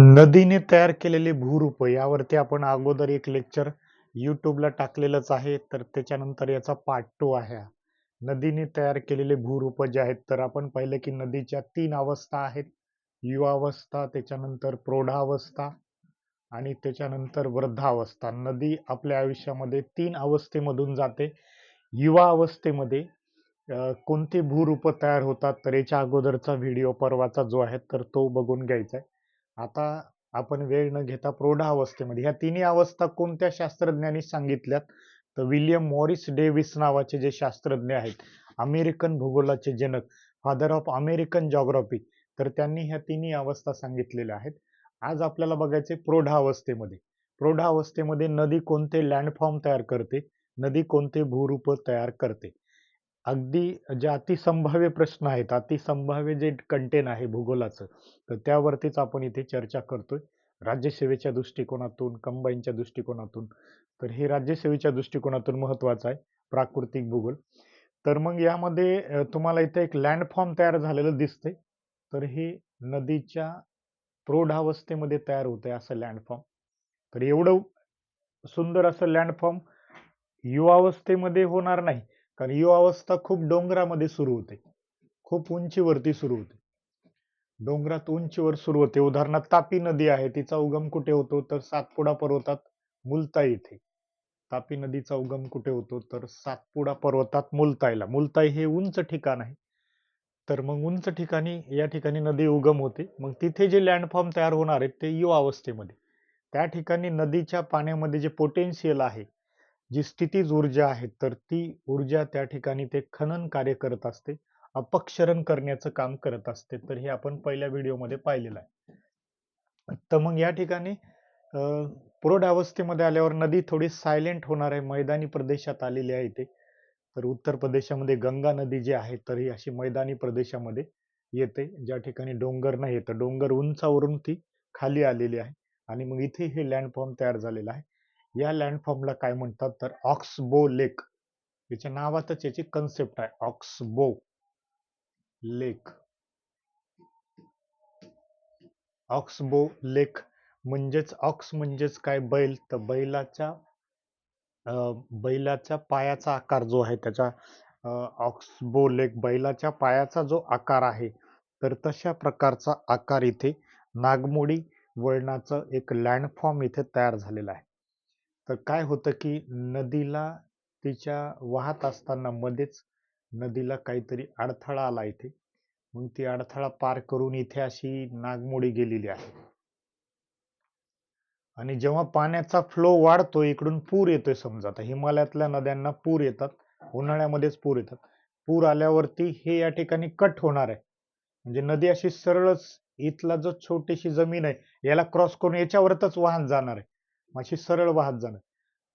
नदीने तयार केलेले भूरूप यावरती आपण अगोदर एक लेक्चर युट्यूबला टाकलेलंच आहे. तर त्याच्यानंतर याचा पार्ट टू आहे. नदीने तयार केलेले भूरूप जे आहेत तर आपण पाहिलं की नदीच्या तीन अवस्था आहेत. युवावस्था त्याच्यानंतर प्रौढावस्था आणि त्याच्यानंतर वृद्धावस्था. नदी आपल्या आयुष्यामध्ये तीन अवस्थेमधून जाते. युवा अवस्थेमध्ये कोणते भूरूप तयार होतात तर याच्या अगोदरचा व्हिडिओ परवाचा जो आहे तर तो बघून घ्यायचा आहे आता आपण वेळ न घेता प्रौढावस्थेमध्ये ह्या तिन्ही अवस्था कोणत्या शास्त्रज्ञांनी सांगितल्यात? तर विलियम मॉरिस डेव्हिस नावाचे जे शास्त्रज्ञ आहेत अमेरिकन भूगोलाचे जनक फादर ऑफ अमेरिकन जॉग्रॉफी तर त्यांनी ह्या तिन्ही अवस्था सांगितलेल्या आहेत. आज आपल्याला बघायचे प्रौढावस्थेमध्ये प्रौढावस्थेमध्ये नदी कोणते लँडफॉर्म तयार करते? नदी कोणते भूरूप तयार करते? अगदी जे अतिसंभाव्य प्रश्न आहेत अतिसंभाव्य जे कंटेन आहे भूगोलाचं तर त्यावरतीच आपण इथे चर्चा करतोय. राज्यसेवेच्या दृष्टिकोनातून कंबाईनच्या दृष्टिकोनातून. तर हे राज्यसेवेच्या दृष्टिकोनातून महत्वाचं आहे प्राकृतिक भूगोल. तर मग यामध्ये तुम्हाला इथे एक लँडफॉर्म तयार झालेलं दिसते तर हे नदीच्या प्रौढावस्थेमध्ये तयार होते असं लँडफॉर्म तर एवढं सुंदर असं लँडफॉर्म युवावस्थेमध्ये होणार नाही. कारण युवावस्था खूप डोंगरामध्ये सुरू होते. खूप उंचीवरती सुरू होते. डोंगरात उंचीवर सुरू होते. उदाहरणार्थ तापी नदी आहे. तिचा उगम कुठे होतो? तर सातपुडा पर्वतात मुलताई येथे तापी नदीचा उगम कुठे होतो? तर सातपुडा पर्वतात मुलताईला. मुलताई हे उंच ठिकाण आहे. तर मग उंच ठिकाणी या ठिकाणी नदी उगम होते. मग तिथे जे लँडफॉर्म तयार होणार आहेत ते युवा अवस्थेमध्ये. त्या ठिकाणी नदीच्या पाण्यामध्ये जे पोटेन्शियल आहे जी स्थितीज ऊर्जा आहे तर ती ऊर्जा त्या ठिकाणी ते खनन कार्य करत असते अपक्षरण करण्याचं काम करत असते. तर हे आपण पहिल्या व्हिडिओमध्ये पाहिलेलं आहे. तर मग या ठिकाणी अं, प्रौढ अवस्थेमध्ये आल्यावर नदी थोडी सायलेंट होणार आहे. मैदानी प्रदेशात आलेली आहे इथे. तर उत्तर प्रदेशामध्ये गंगा नदी जी आहे तर ही अशी मैदानी प्रदेशामध्ये येते ज्या ठिकाणी डोंगर नाही येतं डोंगर उंचावरून ती खाली आलेली आहे. आणि मग इथे हे लँडफॉर्म तयार झालेला आहे. या लँडफॉर्मला काय म्हणतात? तर ऑक्सबो लेक याच्या नावातच याची कन्सेप्ट आहे. ऑक्सबो लेक ऑक्सबो लेक म्हणजेच ऑक्स म्हणजेच काय? बैल. तर बैलाच्या बैलाच्या पायाचा आकार जो आहे त्याच्या ऑक्सबो लेक बैलाच्या पायाचा जो आकार आहे तर तशा प्रकारचा आकार इथे नागमोडी वळणाचं एक लँडफॉर्म इथे तयार झालेला आहे. तर काय होतं की नदीला तिच्या वाहत असताना मध्येच नदीला काहीतरी अडथळा आला इथे. मग ती अडथळा पार करून इथे अशी नागमोडी गेलेली आहे. आणि जेव्हा पाण्याचा फ्लो वाढतो इकडून पूर येतोय समजा आता हिमालयातल्या नद्यांना पूर येतात उन्हाळ्यामध्येच पूर येतात. पूर आल्यावरती हे या ठिकाणी कट होणार आहे. म्हणजे नदी अशी सरळच इथला जो छोटीशी जमीन आहे याला क्रॉस करून याच्यावरच वाहन जाणार आहे. माशी सरळ वाहत जाणं.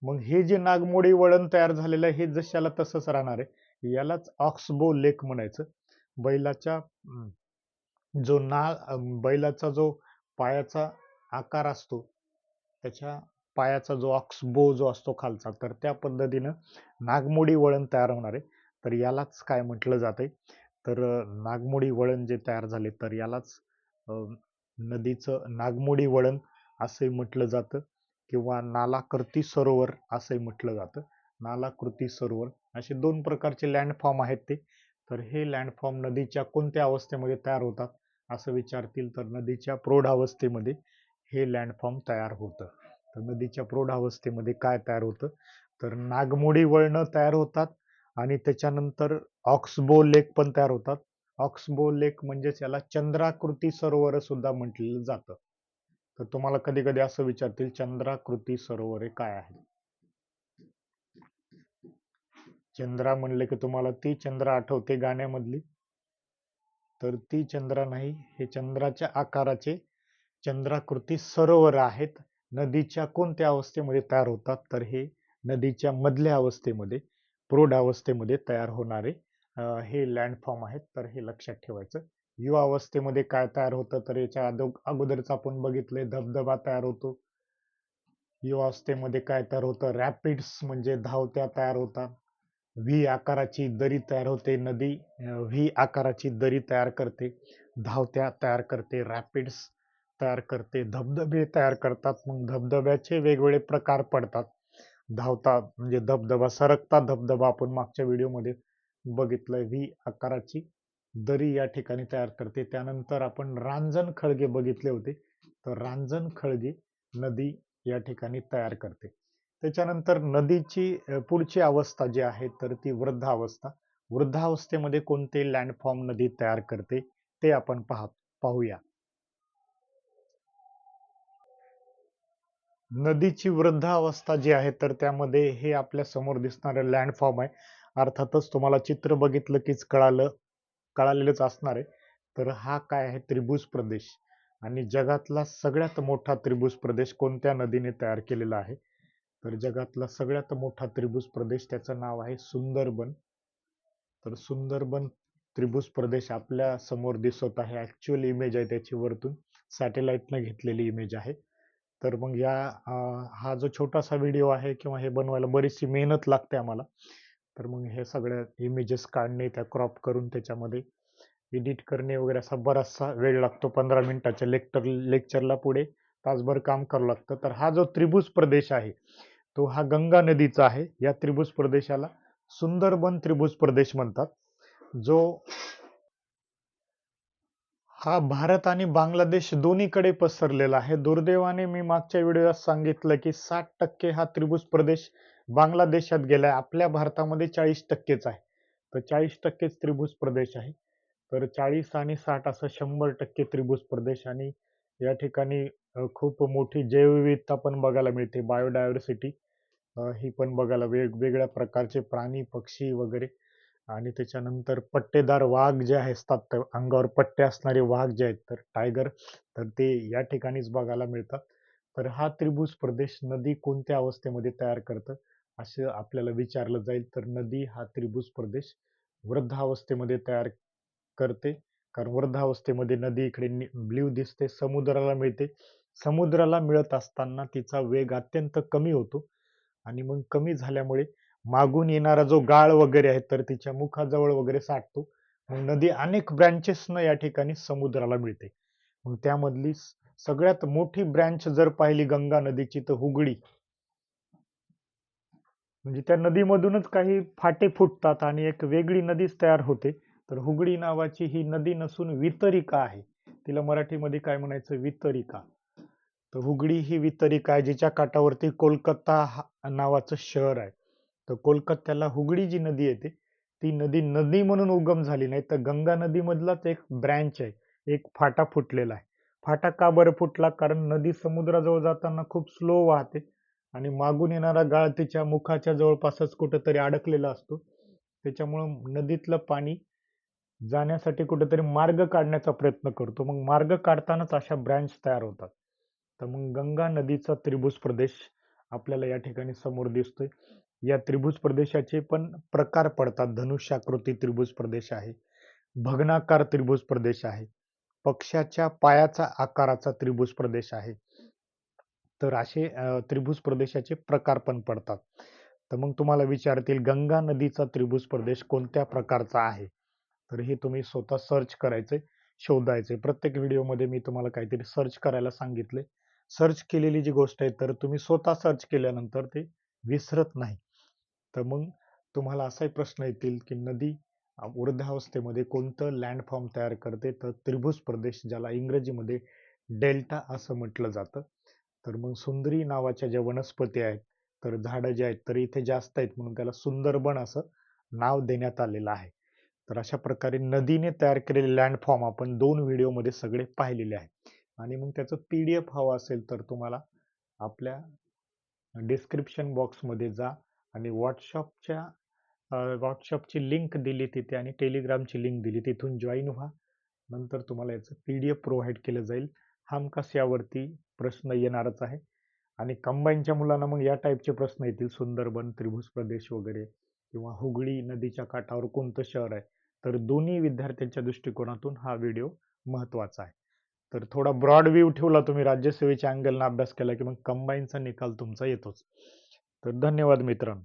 मग हे जे नागमोडी वळण तयार झालेलं आहे हे जशाला तसंच राहणार आहे यालाच ऑक्सबो लेक म्हणायचं. बैलाच्या जो ना बैलाचा जो पायाचा आकार असतो त्याच्या पायाचा जो ऑक्सबो जो असतो खालचा तर त्या पद्धतीनं नागमोडी वळण तयार होणार आहे. तर यालाच काय म्हटलं जातंय? तर नागमोडी वळण जे तयार झाले तर यालाच नदीचं नागमोडी वळण असे म्हटलं जातं. किंवा नालाकृती सरोवर असंही म्हटलं जातं. नालाकृती सरोवर असे दोन प्रकारचे लँडफॉर्म आहेत ते. तर हे लँडफॉर्म नदीच्या कोणत्या अवस्थेमध्ये तयार होतात असं विचारतील तर नदीच्या प्रौढावस्थेमध्ये हे लँडफॉर्म तयार होतं. तर नदीच्या प्रौढावस्थेमध्ये काय तयार होतं? तर नागमोडी वळणं तयार होतात आणि त्याच्यानंतर ऑक्सबो लेक पण तयार होतात. ऑक्सबो लेक म्हणजेच याला चंद्राकृती सरोवर सुद्धा म्हटलेलं जातं. तर तुम्हाला कधी कधी असं विचारतील चंद्राकृती सरोवरे काय आहे चंद्रा म्हणले की तुम्हाला ती चंद्र आठवते गाण्यामधली. तर ती चंद्रा नाही हे चंद्राच्या आकाराचे चंद्राकृती सरोवर आहेत. नदीच्या कोणत्या अवस्थेमध्ये तयार होतात? तर हे नदीच्या मधल्या अवस्थेमध्ये प्रौढ अवस्थेमध्ये तयार होणारे हे लँडफॉर्म आहेत. तर हे लक्षात ठेवायचं. युवा अवस्थेमध्ये काय तयार होतं तर याच्या अदो अगोदरच आपण बघितलंय धबधबा तयार होतो. युवा अवस्थेमध्ये काय तयार होतं रॅपिड्स म्हणजे धावत्या तयार होतात. व्ही आकाराची दरी तयार होते नदी व्ही आकाराची दरी तयार करते धावत्या तयार करते रॅपिड्स तयार करते धबधबे तयार करतात. मग धबधब्याचे वेगवेगळे प्रकार पडतात. धावता म्हणजे धबधबा सरकता धबधबा आपण मागच्या व्हिडिओमध्ये बघितलंय. व्ही आकाराची दरी या ठिकाणी तयार करते. त्यानंतर आपण रांजण खळगे बघितले होते. तर रांजण खळगे नदी या ठिकाणी तयार करते. त्याच्यानंतर नदीची पुढची अवस्था जी आहे तर ती वृद्धावस्था. वृद्धावस्थेमध्ये कोणते लँडफॉर्म नदी तयार करते ते आपण पाह पाहूया. नदीची वृद्धावस्था जी आहे तर त्यामध्ये हे आपल्यासमोर दिसणारे लँडफॉर्म आहे. अर्थातच तुम्हाला चित्र बघितलं कीच कळालं. कळालेलंच असणार आहे. तर हा काय आहे? त्रिभुज प्रदेश. आणि जगातला सगळ्यात मोठा त्रिभुज प्रदेश कोणत्या नदीने तयार केलेला आहे? तर जगातला सगळ्यात मोठा त्रिभुज प्रदेश त्याचं नाव आहे सुंदरबन. तर सुंदरबन त्रिभुज प्रदेश आपल्यासमोर दिसत आहे. ऍक्च्युअल इमेज आहे त्याची वरतून. सॅटेलाइटनं घेतलेली इमेज आहे. तर मग या हा जो छोटासा व्हिडिओ आहे किंवा हे बनवायला बरीचशी मेहनत लागते आम्हाला. तर मग हे सगळ्या इमेजेस काढणे त्या क्रॉप करून त्याच्यामध्ये एडिट करणे वगैरे असा बराचसा वेळ लागतो पंधरा मिनिटाच्या लेक्टर लेक्चरला पुढे तासभर काम करावं लागतं. तर हा जो त्रिभुज प्रदेश आहे तो हा गंगा नदीचा आहे. या त्रिभुज प्रदेशाला सुंदरबन त्रिभुज प्रदेश म्हणतात. जो हा भारत आणि बांगलादेश दोन्हीकडे पसरलेला आहे. दुर्दैवाने मी मागच्या व्हिडिओत सांगितलं की साठ टक्के हा त्रिभुज प्रदेश बांगलादेशात गेलाय. आपल्या भारतामध्ये चाळीस टक्केच आहे. तर चाळीस टक्केच त्रिभुज प्रदेश आहे. तर चाळीस आणि साठ असं शंभर टक्के त्रिभुज प्रदेश आणि या ठिकाणी खूप मोठी जैवविविधता पण बघायला मिळते. बायोडायव्हर्सिटी ही पण बघायला वेगवेगळ्या प्रकारचे प्राणी पक्षी वगैरे आणि त्याच्यानंतर पट्टेदार वाघ जे असतात तर अंगावर पट्टे असणारे वाघ जे आहेत तर टायगर तर ते या ठिकाणीच बघायला मिळतात. तर हा त्रिभुज प्रदेश नदी कोणत्या अवस्थेमध्ये तयार करतं? असं आपल्याला विचारलं जाईल. तर नदी हा त्रिभुज प्रदेश वृद्धावस्थेमध्ये तयार करते. कारण वृद्धावस्थेमध्ये नदी इकडे ब्ल्यू दिसते समुद्राला मिळते. समुद्राला मिळत असताना तिचा वेग अत्यंत कमी होतो. आणि मग कमी झाल्यामुळे मागून येणारा जो गाळ वगैरे आहे तर तिच्या मुखाजवळ वगैरे साठतो. मग नदी अनेक ब्रँचेसनं या ठिकाणी समुद्राला मिळते. मग त्यामधली सगळ्यात मोठी ब्रँच जर पाहिली गंगा नदीची तर हुगळी. म्हणजे त्या नदीमधूनच काही फाटे फुटतात आणि एक वेगळी नदीच तयार होते. तर हुगडी नावाची ही नदी नसून वितरिका आहे. तिला मराठीमध्ये काय म्हणायचं? वितरिका. तर हुगडी ही वितरिका आहे जिच्या काठावरती कोलकाता हा- नावाचं शहर आहे. तर कोलकात्याला हुगडी जी नदी येते ती नदी नदी म्हणून उगम झाली नाही तर गंगा नदीमधलाच एक ब्रँच आहे. एक फाटा फुटलेला आहे. फाटा का बरं फुटला? कारण नदी समुद्राजवळ जाताना खूप स्लो वाहते. आणि मागून येणारा गाळ तिच्या मुखाच्या जवळपासच कुठंतरी अडकलेला असतो. त्याच्यामुळं नदीतलं पाणी जाण्यासाठी कुठेतरी मार्ग काढण्याचा प्रयत्न करतो. मग मार्ग काढतानाच अशा ब्रँच तयार होतात. तर मग गंगा नदीचा त्रिभुज प्रदेश आपल्याला या ठिकाणी समोर दिसतोय. या त्रिभुज प्रदेशाचे पण प्रकार पडतात. धनुष्याकृती त्रिभुज प्रदेश आहे. भग्नाकार त्रिभुज प्रदेश आहे. पक्षाच्या पायाचा आकाराचा त्रिभुज प्रदेश आहे. तर असे त्रिभुज प्रदेशाचे प्रकार पण पडतात. तर मग तुम्हाला विचारतील गंगा नदीचा त्रिभुज प्रदेश कोणत्या प्रकारचा आहे? तर हे तुम्ही स्वतः सर्च करायचे शोधायचे. प्रत्येक व्हिडिओमध्ये मी तुम्हाला काहीतरी सर्च करायला सांगितले. सर्च केलेली जी गोष्ट आहे तर तुम्ही स्वतः सर्च केल्यानंतर ते विसरत नाही. तर मग तुम्हाला असाही प्रश्न येतील की नदी अ, वृद्धावस्थेमध्ये कोणतं लँडफॉर्म तयार करते? तर त्रिभुज प्रदेश ज्याला इंग्रजीमध्ये डेल्टा असं म्हटलं जातं. तर मग सुंदरी नावाच्या ज्या वनस्पती आहेत तर झाडं जे आहेत तर इथे जास्त आहेत म्हणून त्याला सुंदरबन असं नाव देण्यात आलेलं आहे. तर अशा प्रकारे नदीने तयार केलेले लँडफॉर्म आपण दोन व्हिडिओमध्ये सगळे पाहिलेले आहेत. आणि मग त्याचं पी डी एफ हवं असेल तर तुम्हाला आपल्या डिस्क्रिप्शन बॉक्समध्ये जा आणि व्हॉट्सअपच्या व्हॉट्सअपची लिंक दिली तिथे आणि टेलिग्रामची लिंक दिली. तिथून जॉईन व्हा. नंतर तुम्हाला याचं पी डी एफ प्रोव्हाइड केलं जाईल. हमखास यावरती प्रश्न येणारच आहे. आणि कंबाईनच्या मुलांना मग या टाईपचे प्रश्न येतील. सुंदरबन त्रिभुज प्रदेश वगैरे किंवा हुगळी नदीच्या काठावर कोणतं शहर आहे? तर दोन्ही विद्यार्थ्यांच्या दृष्टिकोनातून हा व्हिडिओ महत्त्वाचा आहे. तर थोडा ब्रॉड व्ह्यू ठेवला तुम्ही. राज्यसेवेच्या अँगलनं अभ्यास केला की मग कंबाईनचा निकाल तुमचा येतोच. तर धन्यवाद मित्रांनो.